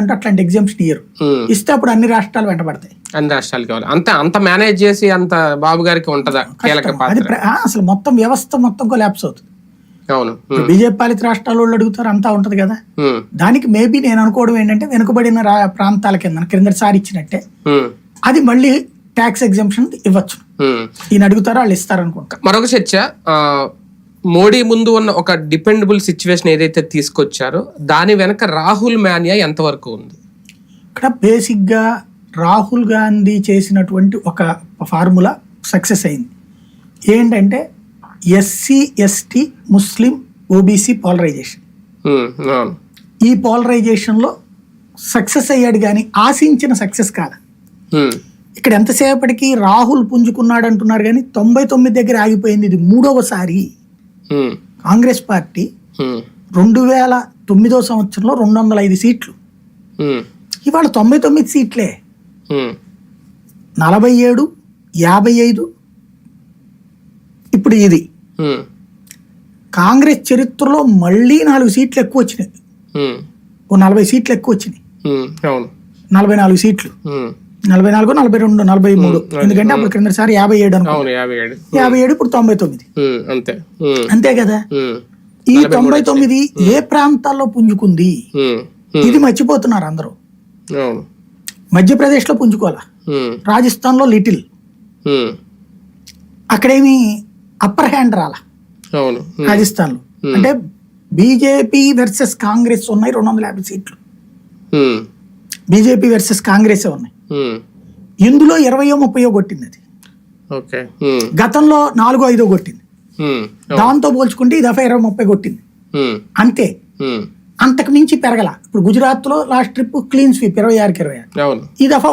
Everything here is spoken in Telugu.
అంటే అట్లాంటి ఎగ్జామ్షన్ ఇయ్యరు. ఇస్తే అప్పుడు అన్ని రాష్ట్రాలు వెంటబడతాయి. అన్ని రాష్ట్రాలకి కావాలి. అంత అంత మేనేజ్ చేసి అంత బాబు గారికి ఉంటదా? కీలక పాత్ర. అసలు మొత్తం వ్యవస్థ మొత్తం కొలాప్స్ అవుతుంది. అవును. బీజేపీ పాలిత రాష్ట్రాల వాళ్ళు అడుగుతారు అంతా ఉంటది కదా. దానికి మేబీ నేను అనుకోవడం ఏంటంటే వెనుకబడిన ప్రాంతాల కింద క్రిందసారి ఇచ్చినట్టే అది మళ్ళీ ట్యాక్స్ ఎగ్జామ్షన్ ఇవ్వచ్చు. ఈయన అడుగుతారో వాళ్ళు ఇస్తారు అనుకుంటా మరొక చర్చ మోడీ ముందు ఉన్న ఒక డిపెండబుల్ సిచ్యువేషన్ ఏదైతే తీసుకొచ్చారో దాని వెనక రాహుల్ మాన్యా ఎంతవరకు ఉంది? ఇక్కడ బేసిక్గా రాహుల్ గాంధీ చేసినటువంటి ఒక ఫార్ములా సక్సెస్ అయింది. ఏంటంటే SC ST Muslim OBC polarisation. ఈ పోలరైజేషన్లో సక్సెస్ అయ్యాడు కానీ ఆశించిన సక్సెస్ కాదు. ఇక్కడ ఎంతసేపటికి రాహుల్ పుంజుకున్నాడు అంటున్నారు కానీ తొంభై తొమ్మిది దగ్గర ఆగిపోయింది. ఇది మూడవసారి. కాంగ్రెస్ పార్టీ రెండు వేల తొమ్మిదో సంవత్సరంలో రెండు వందల ఐదు సీట్లు. ఇవాళ తొంభై తొమ్మిది సీట్లే. నలభై ఏడు యాభై ఐదు. ఇప్పుడు ఇది. కాంగ్రెస్ చరిత్రలో మళ్ళీ నాలుగు సీట్లు ఎక్కువ వచ్చినాయి. ఓ నలభై సీట్లు ఎక్కువ వచ్చినాయి. నలభై నాలుగు సీట్లు. నలభై నాలుగు నలభై రెండు నలభై మూడు. ఎందుకంటే అప్పుడు క్రిందసారి యాభై ఏడు అనుకో. యాభై ఏడు. ఇప్పుడు తొంభై తొమ్మిది. అంతే. అంతే కదా? ఈ తొంభై తొమ్మిది ఏ ప్రాంతాల్లో పుంజుకుంది? ఇది మర్చిపోతున్నారు అందరూ. అవును. మధ్యప్రదేశ్లో పుంజుకోవాలా? ఉమ్, రాజస్థాన్లో లిటిల్. అక్కడేమి అప్పర్ హ్యాండ్ రాలా? అవును. ఉమ్, రాజస్థాన్లో. అంటే బీజేపీ వర్సెస్ కాంగ్రెస్ ఉన్నాయి రెండు వందల యాభై సీట్లు. బీజేపీ వర్సెస్ కాంగ్రెస్ ఉన్నాయి. ఇందులో ఇరవయో ముప్పయో కొట్టింది అది. ఉమ్, గతంలో నాలుగో ఐదో కొట్టింది. ఉమ్, దాంతో పోల్చుకుంటే ఈ దఫా ఇరవై ముప్పై కొట్టింది. అంతే. అంతకు మించి పెరగల. ఇప్పుడు గుజరాత్లో లాస్ట్ ట్రిప్ క్లీన్ స్వీప్ ఇరవై ఆరుకి ఇరవై ఆరు. దఫా